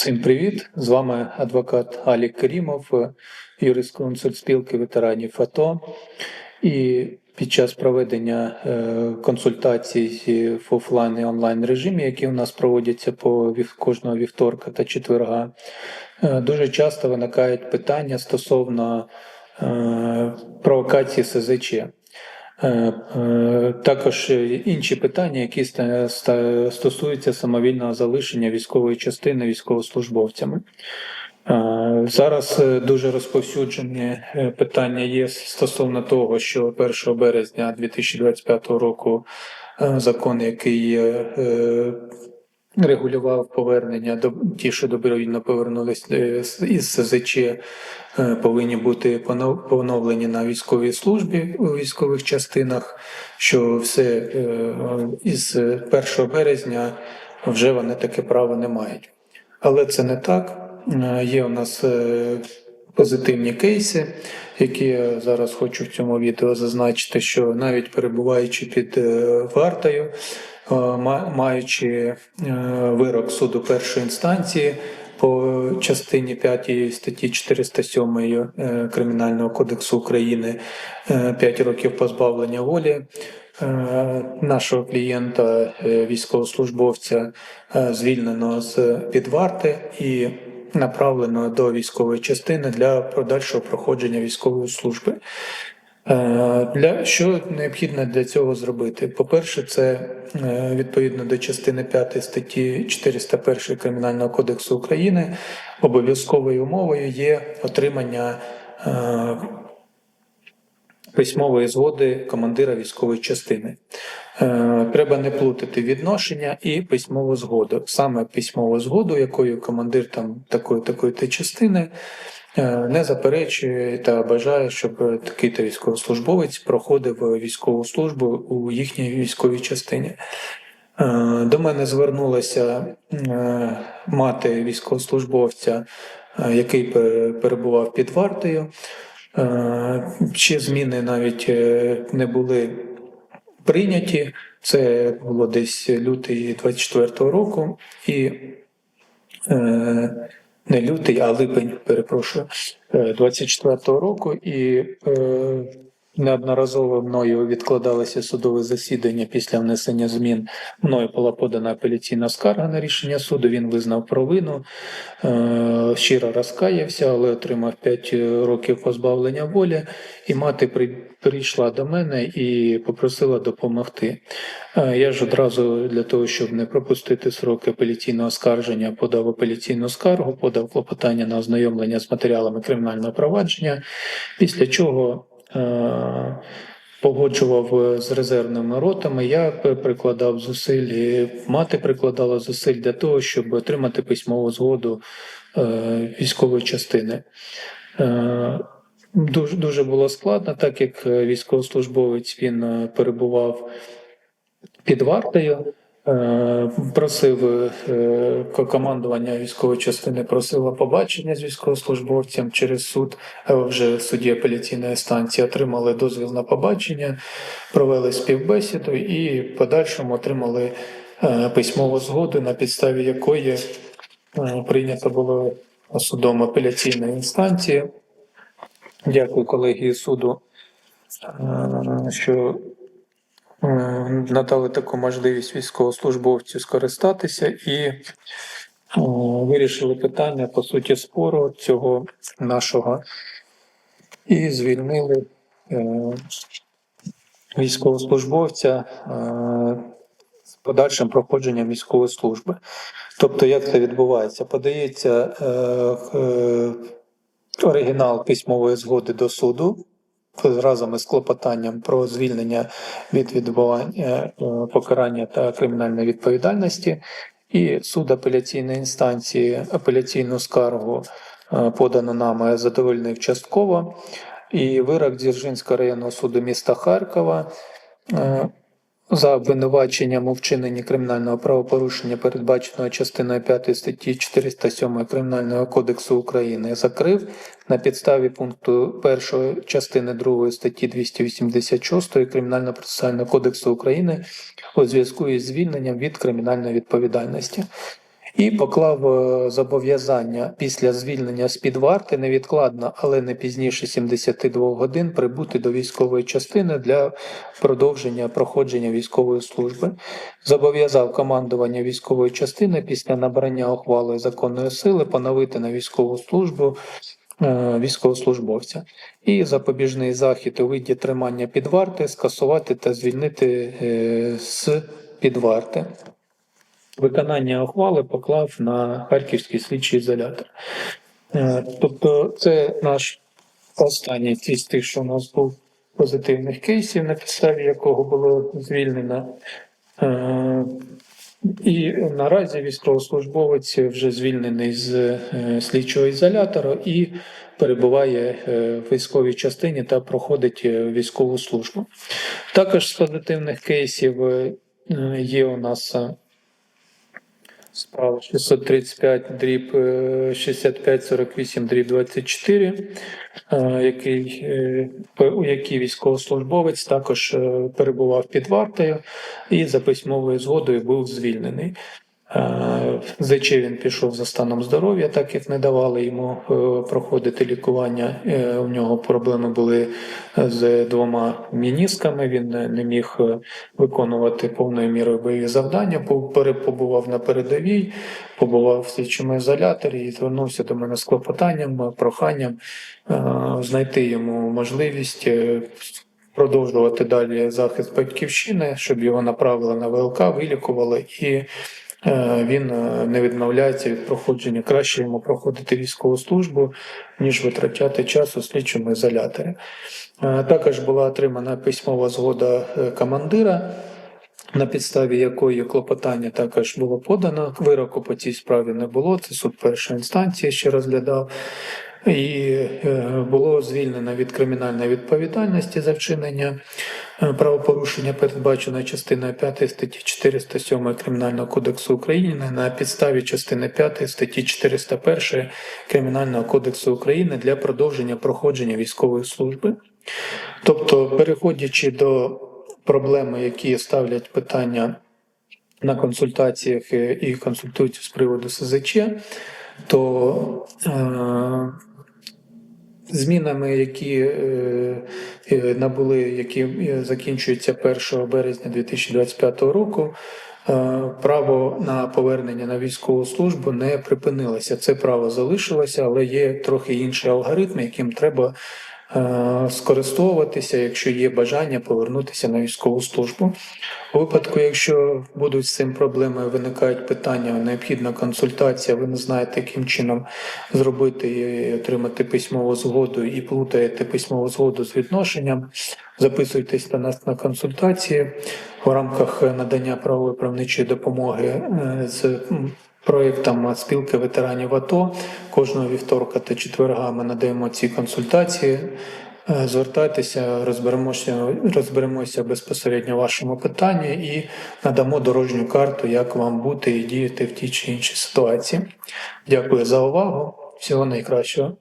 Всім привіт! З вами адвокат Алік Керімов, юрисконсульт спілки ветеранів АТО. І під час проведення е, консультацій в офлайн і онлайн режимі, які у нас проводяться по кожного вівторка та четверга, е, дуже часто виникають питання стосовно е, провокації СЗЧ. Е, е, Також інші питання, які стосуються самовільного залишення військової частини військовослужбовцями. Е, Зараз дуже розповсюджені питання є стосовно того, що 1 березня 2025 року закон, який регулював повернення до ті, що добровільно повернулись е, із СЗЧ, е, повинні бути поновлені на військовій службі у військових частинах. Що все е, із 1 березня вже вони таке право не мають. Але це не так. Є у нас позитивні кейси, які я зараз хочу в цьому відео зазначити, що навіть перебуваючи під вартою, маючи е, вирок суду першої інстанції по частині 5 статті 407 е, Кримінального кодексу України 5 років позбавлення волі е, нашого клієнта, е, військовослужбовця, е, звільнено з під варти і направлено до військової частини для подальшого проходження військової служби. Е, Для що необхідно для цього зробити? По-перше, це е, відповідно до частини 5 статті 401 Кримінального кодексу України обов'язковою умовою є отримання е, письмової згоди командира військової частини. Треба не плутати відношення і письмову згоду. Саме письмову згоду, якою командир там такої такої частини не заперечує та бажає, щоб такий та військовослужбовець проходив військову службу у їхній військовій частині. Е, До мене звернулася е, мати військовослужбовця, е, який перебував під вартою. Е, Ще зміни навіть е, не були прийняті. Це було десь лютий 24-го року, і е, не лютий, а липень, перепрошую, е, 24-го року, і е, неодноразово мною відкладалися судове засідання після внесення змін. Мною була подана апеляційна скарга на рішення суду. Він визнав провину, е, щиро розкаявся, але отримав 5 років позбавлення волі. І мати прийшла до мене і попросила допомогти. Е, Я ж одразу для того, щоб не пропустити сроки апеляційного скарження, подав апеляційну скаргу, подав клопотання на ознайомлення з матеріалами кримінального провадження, після чого погоджував е, з резервними ротами. Я прикладав зусиль, і мати прикладала зусиль для того, щоб отримати письмову згоду е, військової частини. Е, Дуже дуже було складно, так як е, військовослужбовець він е, перебував під вартою. Е, Просив е, командування військової частини просило побачення з військовослужбовцем через суд, вже в суді апеляційної станції отримали дозвіл на побачення, провели співбесіду і в подальшому отримали е, письмову згоду, на підставі якої прийнято було судом апеляційної інстанції. Дякую колегії суду, що надали таку можливість військовослужбовцю скористатися і вирішили питання по суті спору цього нашого і звільнили е, військовослужбовця е, з подальшим проходженням військової служби. Тобто, як це відбувається? Подається е, оригінал письмової згоди до суду разом із клопотанням про звільнення від відбування е, покарання та кримінальної відповідальності, і суд апеляційної інстанції апеляційну скаргу подано нами задовольнив частково. І вирок Дзержинського районного суду міста Харкова е, за обвинуваченням у вчиненні кримінального правопорушення, передбаченого частиною 5 статті 407 Кримінального кодексу України, закрив на підставі пункту 1 частини 2 статті 286 Кримінального процесуального кодексу України у зв'язку із звільненням від кримінальної відповідальності. І поклав е, зобов'язання після звільнення з під варти невідкладно, але не пізніше 72 годин прибути до військової частини для продовження проходження військової служби. Зобов'язав командування військової частини після набрання ухвали законної сили поновити на військову службу е, військовослужбовця і запобіжний захід у виді тримання під варти скасувати та звільнити е, з під варти. Виконання ухвали поклав на Харківський слідчий ізолятор. Е, Тобто, це наш останній із тих, що у нас був позитивних кейсів, на підставі якого було звільнено. Е, І наразі військовослужбовець вже звільнений з е, слідчого ізолятора і перебуває в військовій частині та проходить військову службу. Також з позитивних кейсів є у нас справа 635 дріб е, 6548 дріб 24, е, який, е, у якій військовослужбовець також е, перебував під вартою і за письмовою згодою був звільнений. Е, ЗЧ він пішов за станом здоров'я, так як не давали йому е, проходити лікування. Е, У нього проблеми були з двома мінісками. Він не міг виконувати повною мірою бойові завдання. Побував на передовій, побував в слідчому ізоляторі і звернувся до мене з клопотанням, проханням знайти йому можливість. Продовжувати далі захист батьківщини, щоб його направили на ВЛК, вилікували, і він е, не відмовляється від проходження. Краще йому проходити військову службу, ніж витрачати час у слідчому ізоляторі. Е, Також була отримана письмова згода е, командира, на підставі якої клопотання також було подано. Вироку по цій справі не було. Це суд першої інстанції ще розглядав. І е, було звільнено від кримінальної відповідальності за вчинення е, правопорушення, передбаченої частиною 5 статті 407 Кримінального кодексу України на підставі частини 5 статті 401 Кримінального кодексу України для продовження проходження військової служби. Тобто, переходячи до проблеми, які ставлять питання на консультаціях е, і консультують з приводу СЗЧ, то е, змінами, які е, е, набули, які е, закінчуються 1 березня 2025 року. Право на повернення на військову службу не припинилося. Це право залишилося, але є трохи інший алгоритм, яким треба скористовуватися, якщо є бажання повернутися на військову службу. У випадку, якщо будуть з цим проблеми, виникають питання, необхідна консультація, ви не знаєте, яким чином зробити і отримати письмову згоду і плутаєте письмову згоду з відношенням, записуйтесь до нас на консультації в рамках надання правової правничої допомоги е, з м, проєктом спілки ветеранів АТО. Кожного вівторка та четверга ми надаємо ці консультації. Е, Звертайтеся, розберемося, розберемося безпосередньо вашому питанні і надамо дорожню карту, як вам бути і діяти в тій чи іншій ситуації. Дякую за увагу. Всього найкращого.